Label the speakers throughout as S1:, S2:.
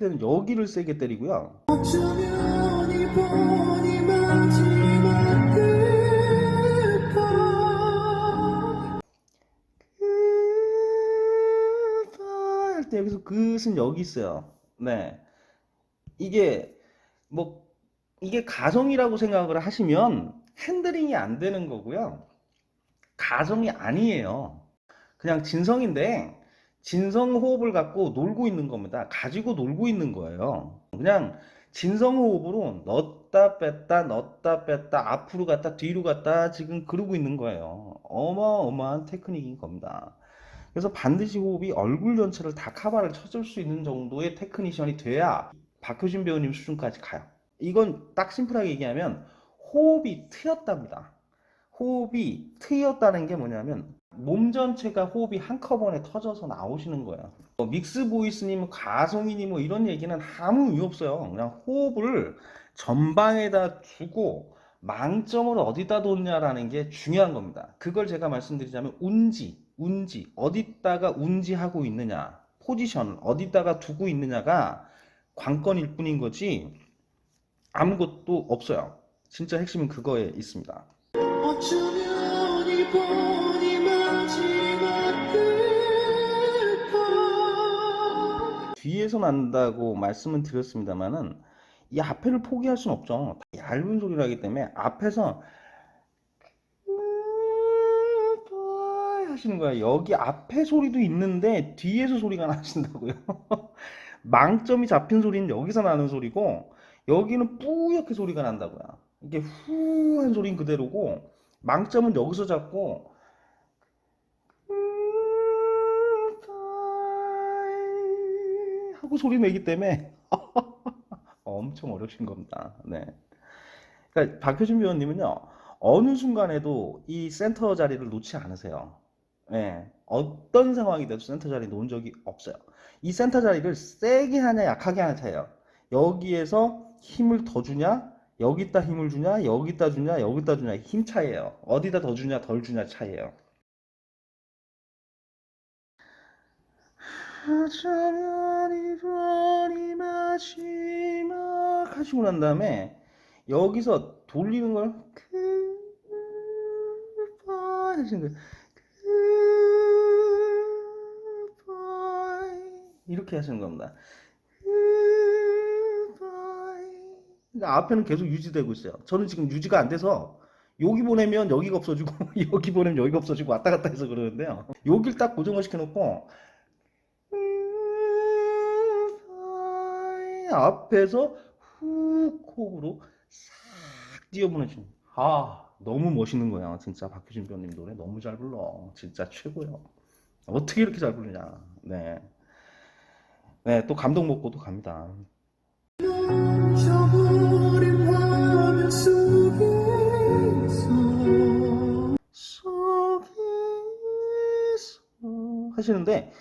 S1: 때는 여기를 세게 때리고요. 할 때 여기서 그은 여기 있어요. 네. 이게 뭐 이게 가성이라고 생각을 하시면 핸들링이 안 되는 거고요. 가성이 아니에요. 그냥 진성인데 진성 호흡을 갖고 놀고 있는 겁니다. 가지고 놀고 있는 거예요. 그냥 진성 호흡으로 넣었다 뺐다 넣었다 뺐다 앞으로 갔다 뒤로 갔다 지금 그러고 있는 거예요. 어마어마한 테크닉인 겁니다. 그래서 반드시 호흡이 얼굴 전체를 다 카바를 쳐줄 수 있는 정도의 테크니션이 돼야 박효진 배우님 수준까지 가요. 이건 딱 심플하게 얘기하면 호흡이 트였답니다. 호흡이 트였다는 게 뭐냐면 몸 전체가 호흡이 한꺼번에 터져서 나오시는 거예요. 뭐 믹스 보이스님, 가성이니 뭐 이런 얘기는 아무 의미 없어요. 그냥 호흡을 전방에다 두고 망점을 어디다 뒀냐라는 게 중요한 겁니다. 그걸 제가 말씀드리자면 운지, 운지, 어디다가 운지하고 있느냐, 포지션을 어디다가 두고 있느냐가 관건일 뿐인 거지 아무것도 없어요. 진짜 핵심은 그거에 있습니다.
S2: 어쩌면 이번이 마지막
S1: 뒤에서 난다고 말씀은 드렸습니다만은 이 앞에를 포기할 수는 없죠. 다 얇은 소리를 하기 때문에 앞에서 하시는 거예요. 여기 앞에 소리도 있는데 뒤에서 소리가 나신다고요. 망점이 잡힌 소리는 여기서 나는 소리고 여기는 뿌옇게 소리가 난다고요. 이게 후한 소리는 그대로고 망점은 여기서 잡고 하고 소리 내기 때문에 엄청 어려우신 겁니다. 네. 그러니까 박효진 배우님은요 어느 순간에도 이 센터 자리를 놓지 않으세요. 예, 어떤 상황이 돼도 센터 자리 놓은 적이 없어요. 이 센터 자리를 세게 하냐 약하게 하냐 차이예요. 여기에서 힘을 더 주냐, 여기다 힘을 주냐, 여기다 주냐, 여기다 주냐 힘 차이예요. 어디다 더 주냐, 덜 주냐 차이예요. 어쩌면 이번이 마지막 하시고 난 다음에 여기서 돌리는 걸 그바이 하시는 거예요. 이렇게 하시는 겁니다. 그러니까 앞에는 계속 유지되고 있어요. 저는 지금 유지가 안 돼서 여기 보내면 여기가 없어지고 여기 보내면 여기가 없어지고 왔다 갔다 해서 그러는데요. 여기를 딱 고정을 시켜놓고 앞에서 훅 호흡으로 싹 뛰어보내주는 아 너무 멋있는 거야. 진짜 박효진 배우님 노래 너무 잘 불러. 진짜 최고요. 어떻게 이렇게 잘 부르냐. 네 네 또 감동 먹고 또 갑니다 하시는데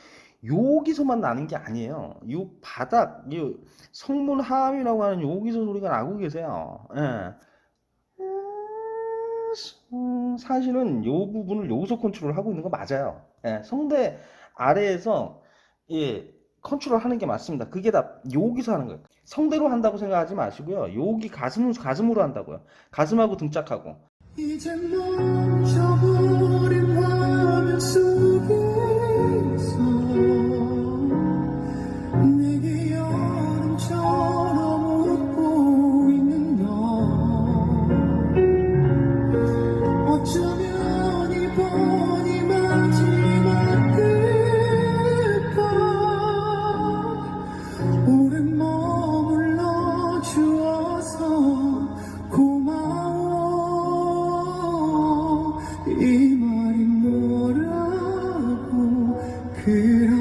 S1: 여기서만 나는 게 아니에요. 이 바닥, 이 성문 하음이라고 하는 여기서 소리가 나고 계세요. 예. 음, 사실은 이 부분을 여기서 컨트롤 하고 있는 거 맞아요. 예, 성대 아래에서 예, 컨트롤 하는 게 맞습니다. 그게 다 여기서 하는 거예요. 성대로 한다고 생각하지 마시고요. 여기 가슴 가슴으로 한다고요. 가슴하고 등짝하고.
S2: 이제 멈춰버린 화면 속에서 here